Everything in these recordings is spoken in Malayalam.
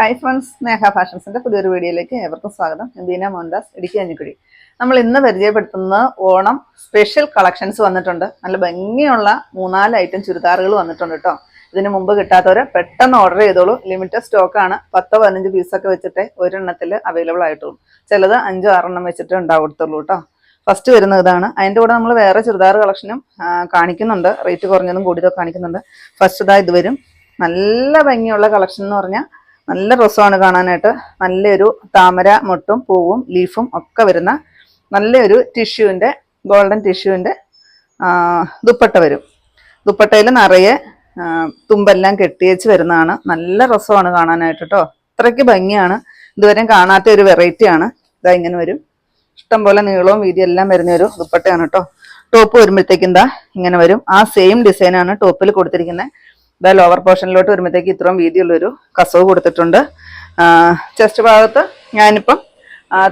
ഹായ് ഫ്രണ്ട്സ് സ്നേഹ ഫാഷൻസിന്റെ പുതിയൊരു വീഡിയോയിലേക്ക് ഏവർക്കും സ്വാഗതം. ദീന മോഹൻദാസ് ഇടുക്കി അഞ്ഞിക്കുഴി നമ്മൾ ഇന്ന് പരിചയപ്പെടുത്തുന്ന ഓണം സ്പെഷ്യൽ കളക്ഷൻസ് വന്നിട്ടുണ്ട്. നല്ല ഭംഗിയുള്ള മൂന്നാൽ ഐറ്റം ചുരിദാറുകൾ വന്നിട്ടുണ്ട് കേട്ടോ ഇതിന് മുമ്പ് കിട്ടാത്തവർ പെട്ടെന്ന് ഓർഡർ ചെയ്തോളൂ. ലിമിറ്റഡ് സ്റ്റോക്കാണ് പത്തോ പതിനഞ്ച് പീസൊക്കെ വെച്ചിട്ട് ഒരെണ്ണത്തിൽ അവൈലബിൾ ആയിട്ടുള്ളൂ. ചിലത് അഞ്ചോ ആറെണ്ണം വെച്ചിട്ട് ഉണ്ടാവത്തുള്ളൂ കേട്ടോ ഫസ്റ്റ് വരുന്ന ഇതാണ്. അതിന്റെ കൂടെ നമ്മൾ വേറെ ചുരിദാർ കളക്ഷനും കാണിക്കുന്നുണ്ട്. റേറ്റ് കുറഞ്ഞതും കൂടിയതൊക്കെ കാണിക്കുന്നുണ്ട്. ഫസ്റ്റ് ഇതാ ഇത് വരും. നല്ല ഭംഗിയുള്ള കളക്ഷൻ എന്ന് പറഞ്ഞാൽ നല്ല രസമാണ് കാണാനായിട്ട്. നല്ലൊരു താമര മുട്ടും പൂവും ലീഫും ഒക്കെ വരുന്ന നല്ലൊരു ടിഷ്യൂവിന്റെ ഗോൾഡൻ ടിഷ്യൂവിന്റെ ദുപ്പട്ട വരും. ദുപ്പട്ടയിൽ നിറയെ തുമ്പെല്ലാം കെട്ടിയേച്ച് വരുന്നതാണ്. നല്ല രസമാണ് കാണാനായിട്ട് കേട്ടോ അത്രയ്ക്ക് ഭംഗിയാണ്. ഇതുവരെയും കാണാത്ത ഒരു വെറൈറ്റിയാണ് ഇതാ ഇങ്ങനെ വരും. ഇഷ്ടംപോലെ നീളവും വീതിയും എല്ലാം വരുന്ന ഒരു ദുപ്പട്ടയാണ് കേട്ടോ ടോപ്പ് വരുമ്പോഴത്തേക്കും എന്താ ഇങ്ങനെ വരും. ആ സെയിം ഡിസൈനാണ് ടോപ്പിൽ കൊടുത്തിരിക്കുന്നത് ഇതാ ലോവർ പോർഷനിലോട്ട് വരുമ്പോഴത്തേക്ക് ഇത്രയും വീതിയുള്ളൊരു കസവ് കൊടുത്തിട്ടുണ്ട്. ചെസ്റ്റ് ഭാഗത്ത് ഞാനിപ്പം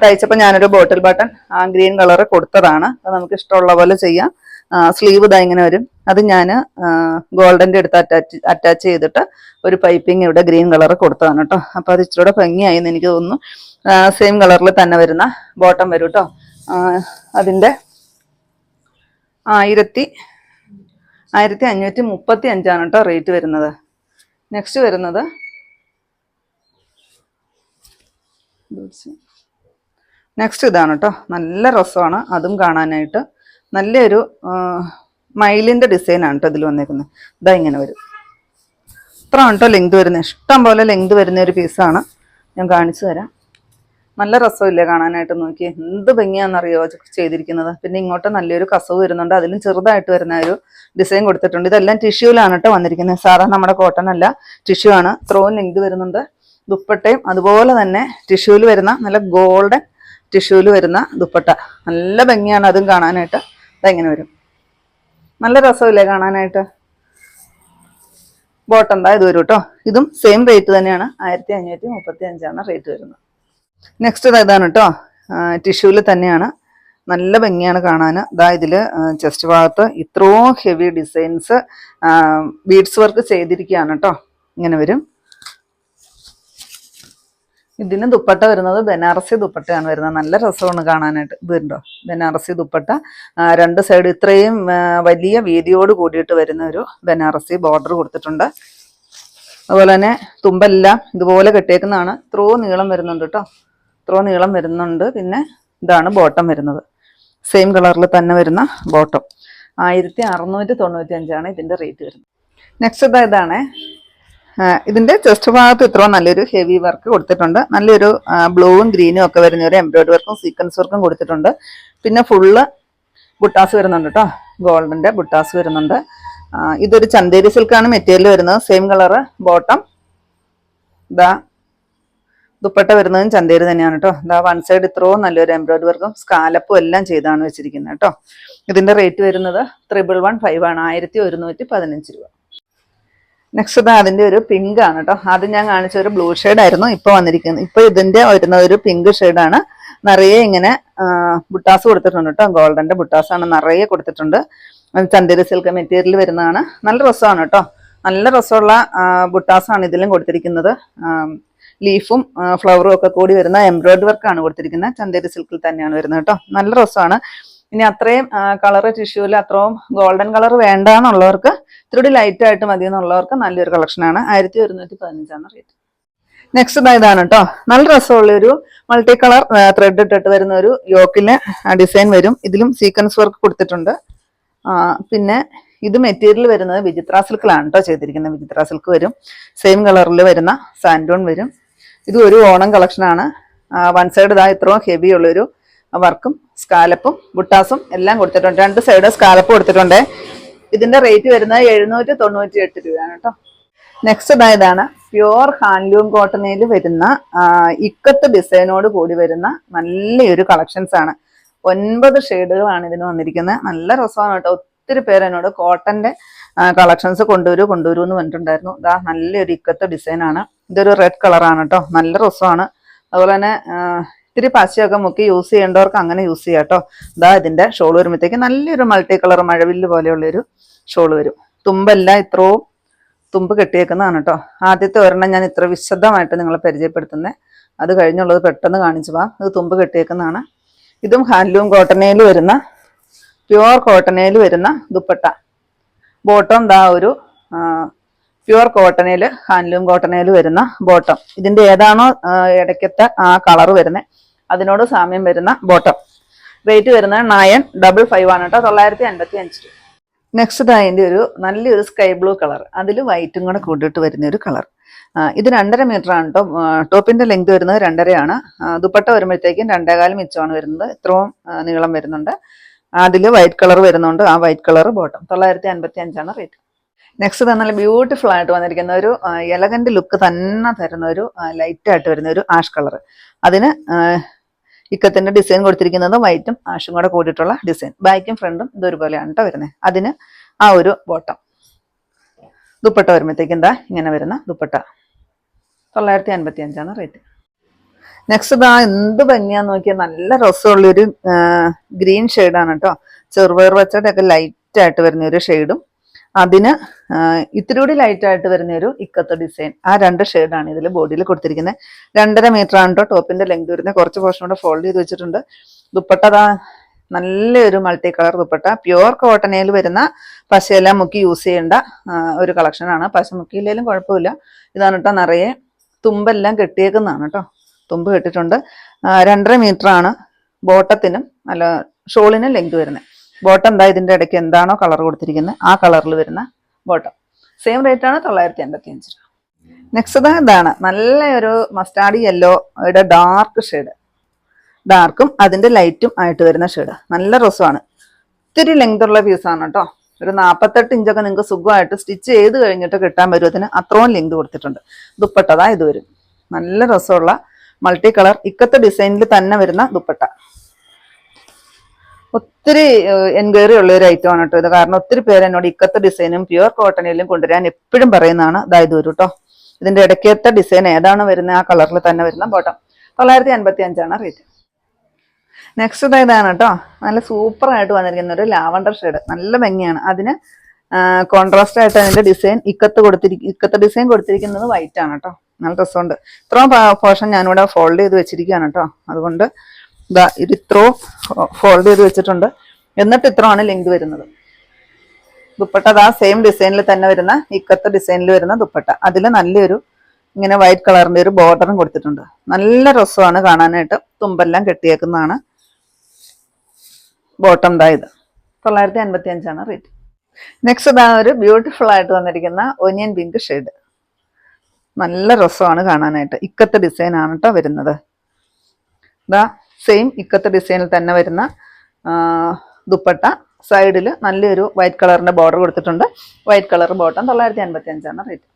തയ്ച്ചപ്പോൾ ഞാനൊരു ബോട്ടിൽ ബട്ടൺ ഗ്രീൻ കളർ കൊടുത്തതാണ്. അത് നമുക്ക് ഇഷ്ടമുള്ള പോലെ ചെയ്യാം. സ്ലീവ് ഇതാ ഇങ്ങനെ വരും. അത് ഞാൻ ഗോൾഡന്റെ അടുത്ത് അറ്റാച്ച് അറ്റാച്ച് ചെയ്തിട്ട് ഒരു പൈപ്പിംഗ് ഇവിടെ ഗ്രീൻ കളർ കൊടുത്തതാണ് കേട്ടോ. അപ്പോൾ അത് ഇച്ചിരൂടെ ഭംഗിയായി എന്ന് എനിക്ക് തോന്നുന്നു. സെയിം കളറിൽ തന്നെ വരുന്ന ബോട്ടം വരും കേട്ടോ. അതിന്റെ ആയിരത്തി ആയിരത്തി അഞ്ഞൂറ്റി മുപ്പത്തി അഞ്ചാണ് കേട്ടോ റേറ്റ് വരുന്നത്. നെക്സ്റ്റ് വരുന്നത്. നെക്സ്റ്റ് ഇതാണ് കേട്ടോ. നല്ല രസമാണ് അതും കാണാനായിട്ട്. നല്ലൊരു മയിലിന്റെ ഡിസൈനാണ് കേട്ടോ ഇതിൽ വന്നേക്കുന്നത് ഇതാ ഇങ്ങനെ വരും. ഇത്ര കേട്ടോ ലെങ്ത് വരുന്നത്. ഇഷ്ടം പോലെ ലെങ്ത് വരുന്ന ഒരു പീസാണ് ഞാൻ കാണിച്ചു തരാം. നല്ല രസമില്ലേ കാണാനായിട്ട് നോക്കി. എന്ത് ഭംഗിയാണെന്നറിയോ ചെയ്തിരിക്കുന്നത്. പിന്നെ ഇങ്ങോട്ട് നല്ലൊരു കസവ് വരുന്നുണ്ട്. അതിലും ചെറുതായിട്ട് വരുന്ന ഒരു ഡിസൈൻ കൊടുത്തിട്ടുണ്ട്. ഇതെല്ലാം ടിഷ്യൂലാണ് കേട്ടോ വന്നിരിക്കുന്നത്. സാധാരണ നമ്മുടെ കോട്ടൺ അല്ല ടിഷ്യൂ ആണ്. ത്രോൻ ലെങ്ത് വരുന്നുണ്ട്. ദുപ്പട്ടയും അതുപോലെ തന്നെ ടിഷ്യൂവിൽ വരുന്ന നല്ല ഗോൾഡൻ ടിഷ്യൂവിൽ വരുന്ന ദുപ്പട്ട. നല്ല ഭംഗിയാണ് അതും കാണാനായിട്ട്. അതെങ്ങനെ വരും? നല്ല രസമില്ലേ കാണാനായിട്ട്? ബോട്ടം എന്താ ഇത് വരും കേട്ടോ. ഇതും സെയിം റേറ്റ് തന്നെയാണ്. ആയിരത്തി അഞ്ഞൂറ്റി മുപ്പത്തി അഞ്ചാണ് റേറ്റ് വരുന്നത്. നെക്സ്റ്റ് ഇതാണ് കേട്ടോ ടിഷ്യൂവിൽ തന്നെയാണ്. നല്ല ഭംഗിയാണ് കാണാൻ ദാ ഇതിൽ ചെസ്റ്റ് ഭാഗത്ത് ഇത്രയും ഹെവി ഡിസൈൻസ് ബീഡ്സ് വർക്ക് ചെയ്തിരിക്കുകയാണ് കേട്ടോ ഇങ്ങനെ വരും. ഇതിന് ദുപ്പട്ട വരുന്നത് ബനാറസി ദുപ്പട്ടയാണ് വരുന്നത്. നല്ല രസമാണ് കാണാനായിട്ട്. ഇത് ഉണ്ടോ ബനാറസി ദുപ്പട്ട. രണ്ട് സൈഡ് ഇത്രയും വലിയ വീതിയോട് കൂടിയിട്ട് വരുന്ന ഒരു ബനാറസി ബോർഡർ കൊടുത്തിട്ടുണ്ട്. അതുപോലെ തന്നെ തുമ്പെല്ലാം ഇതുപോലെ കെട്ടിയേക്കുന്നതാണ്. ഇത്രയും നീളം വരുന്നുണ്ട് കേട്ടോ ഇത്രയോ നീളം വരുന്നുണ്ട്. പിന്നെ ഇതാണ് ബോട്ടം വരുന്നത്. സെയിം കളറിൽ തന്നെ വരുന്ന ബോട്ടം. ആയിരത്തി അറുന്നൂറ്റി തൊണ്ണൂറ്റി അഞ്ചാണ് ഇതിന്റെ റേറ്റ് വരുന്നത്. നെക്സ്റ്റ് ഇതാ ഇതാണ്. ഇതിന്റെ ചെസ്റ്റ് ഭാഗത്ത് ഇത്ര നല്ലൊരു ഹെവി വർക്ക് കൊടുത്തിട്ടുണ്ട്. നല്ലൊരു ബ്ലൂവും ഗ്രീനും ഒക്കെ വരുന്ന ഒരു എംബ്രോയിഡറി വർക്കും സീക്വൻസ് വർക്കും കൊടുത്തിട്ടുണ്ട്. പിന്നെ ഫുള്ള് ബുട്ടാസ് വരുന്നുണ്ട് കേട്ടോ ഗോൾഡിന്റെ ബുട്ടാസ് വരുന്നുണ്ട്. ഇതൊരു ചന്തേരി സിൽക്കാണ് മെറ്റീരിയൽ വരുന്നത്. സെയിം കളറ് ബോട്ടം ഇതാ ദുപ്പട്ട വരുന്നതും ചന്തേരി തന്നെയാണ് കേട്ടോ. ഇതാ വൺ സൈഡ് ഇത്രയും നല്ലൊരു എംബ്രോയിഡറി വർക്കും സ്കാലപ്പും എല്ലാം ചെയ്താണ് വെച്ചിരിക്കുന്നത് കേട്ടോ. ഇതിന്റെ റേറ്റ് വരുന്നത് ത്രിബിൾ വൺ ഫൈവ് ആണ് ആയിരത്തി ഒരുന്നൂറ്റി പതിനഞ്ച് രൂപ. നെക്സ്റ്റ് ഇത് അതിന്റെ ഒരു പിങ്ക് ആണ് കേട്ടോ. ആദ്യം ഞാൻ കാണിച്ച ഒരു ബ്ലൂ ആയിരുന്നു ഇപ്പൊ വന്നിരിക്കുന്നത് ഇപ്പൊ ഇതിന്റെ വരുന്ന ഒരു പിങ്ക് ആണ്. നിറയെ ഇങ്ങനെ ബുട്ടാസ് കൊടുത്തിട്ടുണ്ട് കേട്ടോ. ഗോൾഡന്റെ ബുട്ടാസ് ആണ് നിറയെ കൊടുത്തിട്ടുണ്ട്. ചന്തേരി സിൽക്ക് മെറ്റീരിയൽ വരുന്നതാണ്. നല്ല രസമാണ് കേട്ടോ. നല്ല രസമുള്ള ബുട്ടാസ് ആണ് ഇതിലും കൊടുത്തിരിക്കുന്നത്. ലീഫും ഫ്ലവറും ഒക്കെ കൂടി വരുന്ന എംബ്രോയിഡറി വർക്കാണ് കൊടുത്തിരിക്കുന്നത്. ചന്തേരി സിൽക്കിൽ തന്നെയാണ് വരുന്നത് കേട്ടോ. നല്ല രസമാണ്. ഇനി അത്രയും കളറ് ടിഷ്യൂൽ അത്രയും ഗോൾഡൻ കളർ വേണ്ട എന്നുള്ളവർക്ക് ഇത്തിരി ലൈറ്റ് ആയിട്ട് മതി എന്നുള്ളവർക്ക് നല്ലൊരു കളക്ഷനാണ് ആയിരത്തി ഒരുന്നൂറ്റി പതിനഞ്ചാണ് റേറ്റ് നെക്സ്റ്റ് ഇതാ ഇതാണ് കേട്ടോ. നല്ല രസമുള്ള ഒരു മൾട്ടി കളർ ത്രെഡ് ഇട്ടിട്ട് വരുന്ന ഒരു യോക്കിലെ ഡിസൈൻ വരും. ഇതിലും സീക്വൻസ് വർക്ക് കൊടുത്തിട്ടുണ്ട്. പിന്നെ ഇത് മെറ്റീരിയൽ വരുന്നത് വിചിത്ര സിൽക്കിലാണ് കേട്ടോ ചെയ്തിരിക്കുന്നത്. വിചിത്ര സിൽക്ക് വരും. സെയിം കളറിൽ വരുന്ന സാൻഡോൺ വരും. ഇത് ഒരു ഓണം കളക്ഷനാണ് വൺ സൈഡ് ഇതാ ഇത്രയും ഹെവി ഉള്ളൊരു വർക്കും സ്കാലപ്പും ബുട്ടാസും എല്ലാം കൊടുത്തിട്ടുണ്ട്. രണ്ട് സൈഡ് സ്കാലപ്പ് കൊടുത്തിട്ടുണ്ട്. ഇതിന്റെ റേറ്റ് വരുന്നത് എഴുന്നൂറ്റി തൊണ്ണൂറ്റി എട്ട് രൂപയാണ് കേട്ടോ. നെക്സ്റ്റ് ഇതാ ഇതാണ് പ്യുവർ ഹാൻഡ്ലൂം കോട്ടണിൽ വരുന്ന ഇക്കത്ത് ഡിസൈനോട് കൂടി വരുന്ന നല്ലൊരു കളക്ഷൻസ് ആണ്. ഒൻപത് ഷെയ്ഡുകളാണ് ഇതിന് വന്നിരിക്കുന്നത്. നല്ല രസമാണ് കേട്ടോ. ഒത്തിരി പേര് എന്നോട് കോട്ടന്റെ കളക്ഷൻസ് കൊണ്ടുവരൂ കൊണ്ടുവരൂ എന്ന് പറഞ്ഞിട്ടുണ്ടായിരുന്നു. ഇതാ നല്ലൊരു ഇക്കത്ത് ഡിസൈനാണ് ഇതൊരു റെഡ് കളറാണ് കേട്ടോ നല്ല രസമാണ്. അതുപോലെ തന്നെ ഇത്തിരി പശയൊക്കെ മുക്കി യൂസ് ചെയ്യേണ്ടവർക്ക് അങ്ങനെ യൂസ് ചെയ്യാം കേട്ടോ ഇതാ ഇതിന്റെ ഷോൾ വരുമ്പോഴത്തേക്ക് നല്ലൊരു മൾട്ടി കളർ മഴവില്ല് പോലെയുള്ളൊരു ഷോൾ വരും. തുമ്പല്ല ഇത്രയും തുമ്പ് കെട്ടിയേക്കുന്നതാണ് കേട്ടോ ആദ്യത്തെ ഒരെണ്ണം ഞാൻ ഇത്ര വിശദമായിട്ട് നിങ്ങളെ പരിചയപ്പെടുത്തുന്നത് അത് കഴിഞ്ഞുള്ളത് പെട്ടെന്ന് കാണിച്ചു പോവാം. ഇത് തുമ്പ് കെട്ടിയേക്കുന്നതാണ്. ഇതും ഹാൻഡ്ലൂം കോട്ടനയിൽ വരുന്ന പ്യുവർ കോട്ടനയിൽ വരുന്ന ദുപ്പട്ട. ബോട്ടം ദാ ഒരു പ്യുവർ കോട്ടനയിൽ ഹാൻഡ്ലൂം കോട്ടനയിൽ വരുന്ന ബോട്ടം. ഇതിന്റെ ഏതാണോ ഇടയ്ക്കത്തെ ആ കളർ വരുന്നത് അതിനോട് സാമ്യം വരുന്ന ബോട്ടം. റേറ്റ് വരുന്നത് നയൻ ഡബിൾ ഫൈവ് ആണ് കേട്ടോ തൊള്ളായിരത്തി അൻപത്തി അഞ്ച് നെക്സ്റ്റ് അതിന്റെ ഒരു നല്ലൊരു സ്കൈ ബ്ലൂ കളർ അതിൽ വൈറ്റും കൂടെ കൂട്ടിയിട്ട് വരുന്ന ഒരു കളർ ഇത് രണ്ടര മീറ്റർ ആണ് കേട്ടോ ടോപ്പിന്റെ ലെങ്ത് വരുന്നത് രണ്ടരയാണ്. ദുപ്പട്ട വരുമ്പോഴത്തേക്കും രണ്ടേകാലം മിച്ചമാണ് വരുന്നത് ഇത്രയും നീളം വരുന്നുണ്ട്. അതിൽ വൈറ്റ് കളർ വരുന്നുണ്ട് ആ വൈറ്റ് കളർ ബോട്ടം. തൊള്ളായിരത്തി അൻപത്തി അഞ്ചാണ് റേറ്റ്. നെക്സ്റ്റ് നല്ല ബ്യൂട്ടിഫുൾ ആയിട്ട് വന്നിരിക്കുന്ന ഒരു എലഗന്റ് ലുക്ക് തന്നെ തരുന്ന ഒരു ലൈറ്റ് ആയിട്ട് വരുന്ന ഒരു ആഷ് കളർ അതിന് ഇക്കത്തിന്റെ ഡിസൈൻ കൊടുത്തിരിക്കുന്നത് വൈറ്റും ആഷും കൂടെ കൂടിയിട്ടുള്ള ഡിസൈൻ ബാക്കും ഫ്രണ്ടും ഇതൊരുപോലെയാണ് കേട്ടോ വരുന്നത് അതിന് ആ ഒരു ബോട്ടം ദുപ്പട്ട വരുമ്പോഴത്തേക്ക് എന്താ ഇങ്ങനെ വരുന്ന ദുപ്പട്ട. തൊള്ളായിരത്തി അൻപത്തി അഞ്ചാണ് റേറ്റ് നെക്സ്റ്റ് ഇതാ എന്ത് ഭംഗിയാന്ന് നോക്കിയാൽ നല്ല രസമുള്ളൊരു ഗ്രീൻ ഷെയ്ഡാണ് കേട്ടോ ചെറുപയർ വെച്ചിട്ടൊക്കെ ഒക്കെ ലൈറ്റ് ആയിട്ട് വരുന്ന ഒരു ഷെയ്ഡും അതിന് ഇത്തിരി കൂടി ലൈറ്റ് ആയിട്ട് വരുന്ന ഒരു ഇക്കത്ത് ഡിസൈൻ ആ രണ്ട് ഷെയ്ഡാണ് ഇതിൽ ബോഡിയിൽ കൊടുത്തിരിക്കുന്നത് രണ്ടര മീറ്റർ ആണ് ടോപ്പിന്റെ ലെങ്ത് വരുന്നത് കുറച്ച് പോർഷൻ കൂടെ ഫോൾഡ് ചെയ്ത് വെച്ചിട്ടുണ്ട്. ദുപ്പട്ട നല്ലൊരു മൾട്ടി കളർ ദുപ്പട്ട പ്യുവർ കോട്ടനയിൽ വരുന്ന പശയെല്ലാം മുക്കി യൂസ് ചെയ്യേണ്ട ഒരു കളക്ഷനാണ് പശ മുക്കിയില്ലെങ്കിലും കുഴപ്പമില്ല. ഇതാണ് കേട്ടോ നിറയെ തുമ്പെല്ലാം കെട്ടിയേക്കുന്നതാണ് കേട്ടോ തുമ്പ് കെട്ടിട്ടുണ്ട് രണ്ടര മീറ്റർ ആണ് ബോട്ടത്തിനും അല്ല ഷോളിനും ലെങ്ത് വരുന്നത് ബോട്ടം എന്താ ഇതിന്റെ ഇടയ്ക്ക് എന്താണോ കളർ കൊടുത്തിരിക്കുന്നത് ആ കളറിൽ വരുന്ന ബോട്ടം. സെയിം റേറ്റ് ആണ് തൊള്ളായിരത്തി എൺപത്തി അഞ്ച് രൂപ നെക്സ്റ്റ് ഇതാണ് നല്ല ഒരു മസ്റ്റാർഡ് യെല്ലോയുടെ ഡാർക്ക് ഷെയ്ഡ് ഡാർക്കും അതിന്റെ ലൈറ്റും ആയിട്ട് വരുന്ന ഷെയ്ഡ് നല്ല രസമാണ്. ഒത്തിരി ലെങ്ത് ഉള്ള പീസാണ് കേട്ടോ. ഒരു നാൽപ്പത്തെട്ട് ഇഞ്ചൊക്കെ നിങ്ങൾക്ക് സുഖമായിട്ട് സ്റ്റിച്ച് ചെയ്ത് കഴിഞ്ഞിട്ട് കിട്ടാൻ പരുവത്തിന് അത്രയും ലെങ്ത് കൊടുത്തിട്ടുണ്ട്. ദുപ്പട്ടതാ ഇത് വരും. നല്ല രസമുള്ള മൾട്ടി കളർ ഇക്കത്തെ ഡിസൈനിൽ തന്നെ വരുന്ന ദുപ്പട്ട. ഒത്തിരി എൻക്വയറി ഉള്ള ഒരു ഐറ്റം ആണ് കേട്ടോ ഇത്. കാരണം ഒത്തിരി പേര് എന്നോട് ഇക്കത്തെ ഡിസൈനും പ്യുവർ കോട്ടണിലും കൊണ്ടുവരാൻ എപ്പോഴും പറയുന്നതാണ്. അതായത് ഒരു കേട്ടോ ഇതിന്റെ ഇടയ്ക്കത്തെ ഡിസൈൻ ഏതാണ് വരുന്നത്? ആ കളറിൽ തന്നെ വരുന്ന ബോട്ടം തൊള്ളായിരത്തി അൻപത്തി അഞ്ചാണ് റേറ്റ് നെക്സ്റ്റ് ഇതാണ് കേട്ടോ നല്ല സൂപ്പർ ആയിട്ട് വന്നിരിക്കുന്ന ഒരു ലാവണ്ടർ ഷെയ്ഡ് നല്ല ഭംഗിയാണ്. അതിന് കോൺട്രാസ്റ്റ് ആയിട്ട് അതിന്റെ ഡിസൈൻ ഇക്കത്ത് കൊടുത്തിരിക്കും ഇക്കത്ത് ഡിസൈൻ കൊടുത്തിരിക്കുന്നത് വൈറ്റ് ആണ് കേട്ടോ നല്ല രസമുണ്ട്. ഇത്രയും പോർഷൻ ഞാനിവിടെ ഫോൾഡ് ചെയ്ത് വെച്ചിരിക്കുകയാണ് കേട്ടോ അതുകൊണ്ട് ഇതാ ഇത് ഇത്രയും ഫോൾഡ് ചെയ്ത് വെച്ചിട്ടുണ്ട്. എന്നിട്ട് ഇത്രയാണ് ലെങ്ത് വരുന്നത്. ദുപ്പട്ട അതാ സെയിം ഡിസൈനിൽ തന്നെ വരുന്ന ഇക്കത്തെ ഡിസൈനിൽ വരുന്ന ദുപ്പട്ട. അതിൽ നല്ലൊരു ഇങ്ങനെ വൈറ്റ് കളറിന്റെ ഒരു ബോർഡറും കൊടുത്തിട്ടുണ്ട്. നല്ല രസമാണ് കാണാനായിട്ട്. തുമ്പെല്ലാം കെട്ടിയേക്കുന്നതാണ്. ബോട്ടം ദാ ഇത്. തൊള്ളായിരത്തി അൻപത്തി അഞ്ചാണ് റേറ്റ് നെക്സ്റ്റ് ഇതാ ഒരു ബ്യൂട്ടിഫുൾ ആയിട്ട് വന്നിരിക്കുന്ന ഒനിയൻ പിങ്ക് ഷെയ്ഡ് നല്ല രസമാണ് കാണാനായിട്ട്. ഇക്കത്തെ ഡിസൈനാണ് കേട്ടോ വരുന്നത്. ഇതാ സെയിം ഇക്കത്തെ ഡിസൈനിൽ തന്നെ വരുന്ന ദുപ്പട്ട. സൈഡിൽ നല്ലൊരു വൈറ്റ് കളറിന്റെ ബോർഡർ കൊടുത്തിട്ടുണ്ട്. വൈറ്റ് കളർ ബോട്ടം തൊള്ളായിരത്തി അൻപത്തി അഞ്ചാണ് റേറ്റ്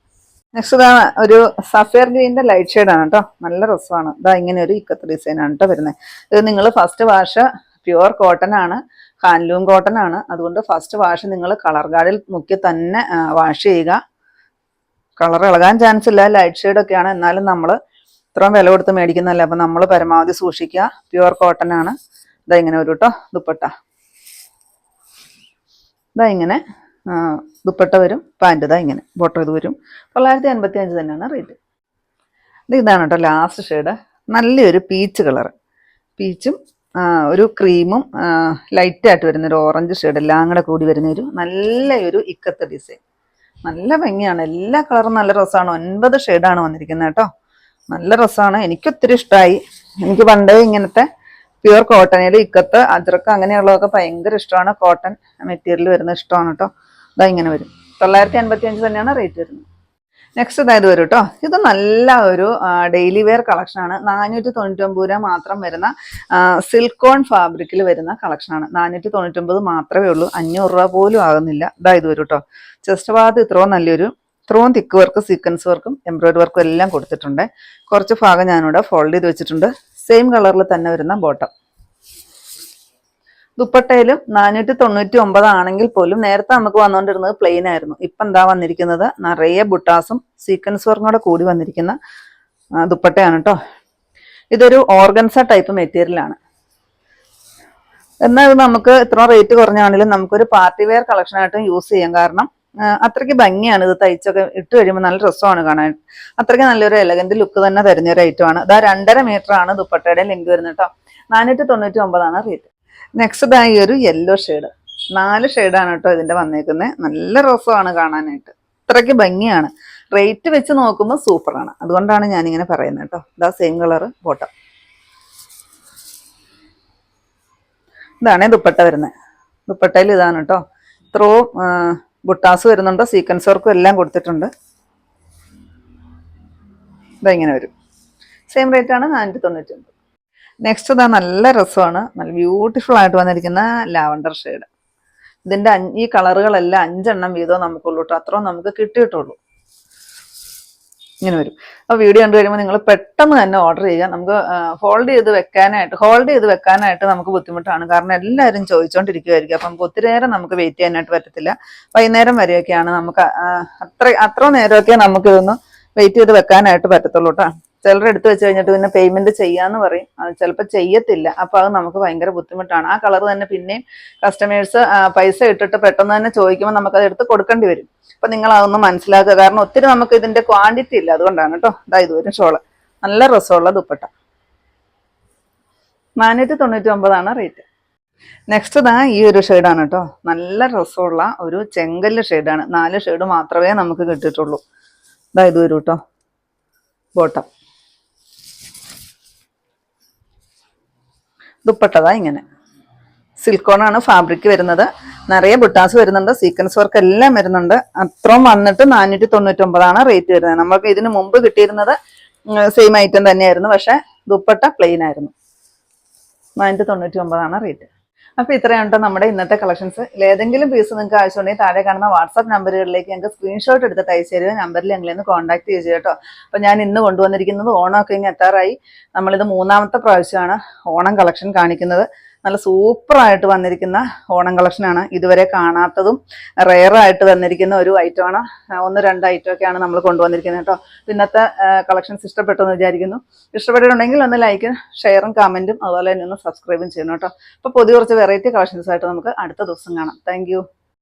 നെക്സ്റ്റ് ഇതാ ഒരു സഫയർ ഗ്രീനിന്റെ ലൈറ്റ് ഷെയ്ഡാണ് കേട്ടോ നല്ല രസമാണ്. ഇതാ ഇങ്ങനെ ഒരു ഇക്കത്ത് ഡിസൈൻ ആണ് കേട്ടോ വരുന്നത് ഇത് നിങ്ങൾ ഫസ്റ്റ് വാഷ് പ്യുവർ കോട്ടൺ ആണ്. ഹാൻഡ്ലൂം കോട്ടൺ ആണ്. അതുകൊണ്ട് ഫസ്റ്റ് വാഷ് നിങ്ങൾ കളർ ഗാർഡിൽ മുക്കി തന്നെ വാഷ് ചെയ്യുക. കളർ ഇളകാൻ ചാൻസ് ഇല്ല. ലൈറ്റ് ഷെയ്ഡൊക്കെയാണ് എന്നാലും നമ്മൾ ഇത്രയും വില കൊടുത്ത് മേടിക്കുന്നതല്ലേ? അപ്പം നമ്മൾ പരമാവധി സൂക്ഷിക്കുക. പ്യുവർ കോട്ടൺ ആണ്. ഇതാ ഇങ്ങനെ ഒരു കേട്ടോ ദുപ്പട്ട. ഇതാ ഇങ്ങനെ ദുപ്പട്ട വരും. പാന്റ് ഇതാ ഇങ്ങനെ. ബോട്ടർ ഇത് വരും. തൊള്ളായിരത്തി അൻപത്തി അഞ്ച് തന്നെയാണ് റേറ്റ് ഇത് ഇതാണ് കേട്ടോ ലാസ്റ്റ് ഷെയ്ഡ് നല്ലൊരു പീച്ച് കളർ പീച്ചും ഒരു ക്രീമും ലൈറ്റായിട്ട് വരുന്ന ഒരു ഓറഞ്ച് ഷെയ്ഡ് എല്ലാം കൂടെ കൂടി വരുന്ന ഒരു നല്ലൊരു ഇക്കത്ത് ഡിസൈൻ നല്ല ഭംഗിയാണ്. എല്ലാ കളറും നല്ല രസമാണ് ഒൻപത് ഷെയ്ഡാണ് വന്നിരിക്കുന്നത് കേട്ടോ നല്ല രസമാണ് എനിക്ക് ഒത്തിരി ഇഷ്ടമായി എനിക്ക് പണ്ടേ ഇങ്ങനത്തെ പ്യുവർ കോട്ടണിൽ ഇക്കത്ത് അജ്രക്ക് അങ്ങനെയുള്ളതൊക്കെ ഭയങ്കര ഇഷ്ടമാണ് കോട്ടൺ മെറ്റീരിയൽ വരുന്ന ഇഷ്ടമാണ് കേട്ടോ ഇതാ ഇങ്ങനെ വരും. തൊള്ളായിരത്തി അൻപത്തി അഞ്ച് തന്നെയാണ് റേറ്റ് വരുന്നത്. നെക്സ്റ്റ് ഇതായത് വരും കേട്ടോ ഇത് നല്ല ഒരു ഡെയിലി വെയർ കളക്ഷനാണ് നാനൂറ്റി തൊണ്ണൂറ്റൊമ്പത് രൂപ മാത്രം വരുന്ന സിൽക്കോൺ ഫാബ്രിക്കിൽ വരുന്ന കളക്ഷനാണ് നാനൂറ്റി തൊണ്ണൂറ്റൊമ്പത് മാത്രമേ ഉള്ളൂ. അഞ്ഞൂറ് രൂപ പോലും ആകുന്നില്ല. ഇതായത് വരും കേട്ടോ ചെസ്റ്റ് ഭാഗത്ത് ഇത്രയും നല്ലൊരു ഇത്രയും തിക്ക് വർക്ക് സീക്വൻസ് വർക്കും എംബ്രോയിഡറി വർക്കും എല്ലാം കൊടുത്തിട്ടുണ്ട്. കുറച്ച് ഭാഗം ഞാനിവിടെ ഫോൾഡ് ചെയ്ത് വെച്ചിട്ടുണ്ട്. സെയിം കളറിൽ തന്നെ വരുന്ന ബോട്ടം ദുപ്പട്ടയിലും നാനൂറ്റി തൊണ്ണൂറ്റി ഒമ്പത് ആണെങ്കിൽ പോലും നേരത്തെ നമുക്ക് വന്നുകൊണ്ടിരുന്നത് പ്ലെയിൻ ആയിരുന്നു. ഇപ്പം എന്താ വന്നിരിക്കുന്നത്? നിറയെ ബുട്ടാസും സീക്വൻസ് വർക്കും കൂടെ കൂടി വന്നിരിക്കുന്ന ദുപ്പട്ടയാണ് കേട്ടോ ഇതൊരു ഓർഗൻസ ടൈപ്പ് മെറ്റീരിയലാണ് എന്നാൽ ഇത് നമുക്ക് ഇത്ര റേറ്റ് കുറഞ്ഞാണെങ്കിലും നമുക്കൊരു പാർട്ടി വെയർ കളക്ഷൻ ആയിട്ടും യൂസ് ചെയ്യാം. കാരണം അത്രയ്ക്ക് ഭംഗിയാണ് ഇത് തയ്ച്ചൊക്കെ ഇട്ട് കഴിയുമ്പോൾ നല്ല രസമാണ് കാണാൻ. അത്രയ്ക്ക് നല്ലൊരു എലഗന്റ് ലുക്ക് തന്നെ തരുന്ന ഒരു ആണ്. ഇതാ രണ്ടര മീറ്റർ ആണ് ദുപ്പട്ടയുടെ ലെങ്ക് വരുന്നത് കേട്ടോ. നാനൂറ്റി തൊണ്ണൂറ്റി ഒമ്പതാണ് റേറ്റ് നെക്സ്റ്റ് ഇതാ ഈ ഒരു യെല്ലോ ഷെയ്ഡ് നാല് ഷെയ്ഡാണ് കേട്ടോ ഇതിന്റെ വന്നേക്കുന്നത് നല്ല രസമാണ് കാണാനായിട്ട്. അത്രയ്ക്ക് ഭംഗിയാണ്. റേറ്റ് വെച്ച് നോക്കുമ്പോൾ സൂപ്പറാണ് അതുകൊണ്ടാണ് ഞാനിങ്ങനെ പറയുന്നത് കേട്ടോ. ഇതാ സെയിം കളർ ബോട്ടം ഇതാണേ ദുപ്പട്ട വരുന്നത് ദുപ്പട്ടയിൽ ഇതാണ് കേട്ടോ. ഇത്രയും ബുട്ടാസ് വരുന്നുണ്ട് സീക്വൻസ് വർക്കും എല്ലാം കൊടുത്തിട്ടുണ്ട്. ഇതാ ഇങ്ങനെ വരും. സെയിം റേറ്റ് ആണ് നാനൂറ്റി തൊണ്ണൂറ്റി ഒമ്പത് നെക്സ്റ്റ് ഇതാ നല്ല രസമാണ്. നല്ല ബ്യൂട്ടിഫുൾ ആയിട്ട് വന്നിരിക്കുന്ന ലാവണ്ടർ ഷെയ്ഡ് അഞ്ച് ഈ കളറുകളെല്ലാം അഞ്ചെണ്ണം വീതം നമുക്കുള്ളൂ കേട്ടോ അത്രയും നമുക്ക് കിട്ടിയിട്ടുള്ളൂ. ഇങ്ങനെ വരും. അപ്പോൾ വീഡിയോ കണ്ടു കഴിയുമ്പോൾ നിങ്ങൾ പെട്ടെന്ന് തന്നെ ഓർഡർ ചെയ്യുക. നമുക്ക് ഹോൾഡ് ചെയ്ത് വെക്കാനായിട്ട് ഹോൾഡ് ചെയ്ത് വെക്കാനായിട്ട് നമുക്ക് ബുദ്ധിമുട്ടാണ്. കാരണം എല്ലാവരും ചോദിച്ചുകൊണ്ടിരിക്കുമായിരിക്കും അപ്പം നമുക്ക് ഒത്തിരി നേരം നമുക്ക് വെയിറ്റ് ചെയ്യാനായിട്ട് പറ്റത്തില്ല. വൈകുന്നേരം വരെയൊക്കെയാണ് നമുക്ക് അത്ര അത്ര നേരമൊക്കെ നമുക്ക് ഇതൊന്ന് വെയിറ്റ് ചെയ്ത് വെക്കാനായിട്ട് പറ്റത്തുള്ളൂ കേട്ടോ. ചിലർ എടുത്തു വെച്ച് കഴിഞ്ഞിട്ട് പിന്നെ പേയ്മെന്റ് ചെയ്യാന്ന് പറയും. ചിലപ്പോൾ ചെയ്യത്തില്ല. അപ്പൊ അത് നമുക്ക് ഭയങ്കര ബുദ്ധിമുട്ടാണ്. ആ കളർ തന്നെ പിന്നെയും കസ്റ്റമേഴ്സ് പൈസ ഇട്ടിട്ട് പെട്ടെന്ന് തന്നെ ചോദിക്കുമ്പോൾ നമുക്ക് അത് എടുത്ത് കൊടുക്കേണ്ടി വരും. അപ്പൊ നിങ്ങൾ അതൊന്ന് മനസ്സിലാക്കുക. കാരണം ഒത്തിരി നമുക്ക് ഇതിന്റെ ക്വാണ്ടിറ്റി ഇല്ല. അതുകൊണ്ടാണ് കേട്ടോ ഇതാ ഇതുവരും ഷോൾ. നല്ല രസമുള്ള ദുപ്പട്ട. നാനൂറ്റി തൊണ്ണൂറ്റി ഒമ്പതാണ് റേറ്റ് നെക്സ്റ്റ് ഇതാ ഈ ഒരു ഷെയ്ഡാണ് കേട്ടോ നല്ല രസമുള്ള ഒരു ചെങ്കല്ല് ഷെയ്ഡാണ് നാല് ഷെയ്ഡ് മാത്രമേ നമുക്ക് കിട്ടിയിട്ടുള്ളൂ. ഇതാ ഇത് വരും കേട്ടോ ബോട്ടം ദുപ്പട്ടതാ ഇങ്ങനെ. സിൽക്കോണാണ് ഫാബ്രിക് വരുന്നത്. നിറയെ ബുട്ടാസ് വരുന്നുണ്ട്. സീക്വൻസ് വർക്ക് എല്ലാം വരുന്നുണ്ട്. അത്രയും വന്നിട്ട് നാനൂറ്റി തൊണ്ണൂറ്റി ഒമ്പതാണ് റേറ്റ് വരുന്നത്. നമുക്ക് ഇതിന് മുമ്പ് കിട്ടിയിരുന്നത് സെയിം ഐറ്റം തന്നെയായിരുന്നു. പക്ഷെ ദുപ്പട്ട പ്ലെയിൻ ആയിരുന്നു. നാനൂറ്റി തൊണ്ണൂറ്റി ഒമ്പതാണ് റേറ്റ്. അപ്പൊ ഇത്രയുണ്ടോ നമ്മുടെ ഇന്നത്തെ കളക്ഷൻസ് ഏതെങ്കിലും പീസ് നിങ്ങൾക്ക് ആവശ്യമുണ്ടെങ്കിൽ താഴെ കാണുന്ന വാട്സാപ്പ് നമ്പറുകളിലേക്ക് ഞങ്ങൾക്ക് സ്ക്രീൻഷോട്ട് എടുത്ത് അയച്ചു നമ്പറിൽ ഞങ്ങളെ ഒന്ന് കോൺടാക്ട് ചെയ്യുക കേട്ടോ. അപ്പോൾ ഞാൻ ഇന്ന് കൊണ്ടുവന്നിരിക്കുന്നത് ഓണമൊക്കെ ഇങ്ങനെ എത്താറായി. നമ്മളിത് മൂന്നാമത്തെ പ്രാവശ്യമാണ് ഓണം കളക്ഷൻ കാണിക്കുന്നത്. നല്ല സൂപ്പറായിട്ട് വന്നിരിക്കുന്ന ഓണം കളക്ഷനാണ്. ഇതുവരെ കാണാത്തതും റെയർ ആയിട്ട് വന്നിരിക്കുന്ന ഒരു ഐറ്റമാണ് ഒന്ന് രണ്ട് ഐറ്റം ഒക്കെയാണ് നമ്മൾ കൊണ്ടുവന്നിരിക്കുന്നത് കേട്ടോ. പിന്നത്തെ കളക്ഷൻസ് ഇഷ്ടപ്പെട്ടെന്ന് വിചാരിക്കുന്നു. ഇഷ്ടപ്പെട്ടിട്ടുണ്ടെങ്കിൽ ഒന്ന് ലൈക്കും ഷെയറും കമന്റും അതുപോലെ തന്നെ ഒന്ന് സബ്സ്ക്രൈബും ചെയ്യണം കേട്ടോ. അപ്പോൾ പുതിയ കുറച്ച് വെറൈറ്റി കളക്ഷൻസ് ആയിട്ട് നമുക്ക് അടുത്ത ദിവസം കാണാം. താങ്ക്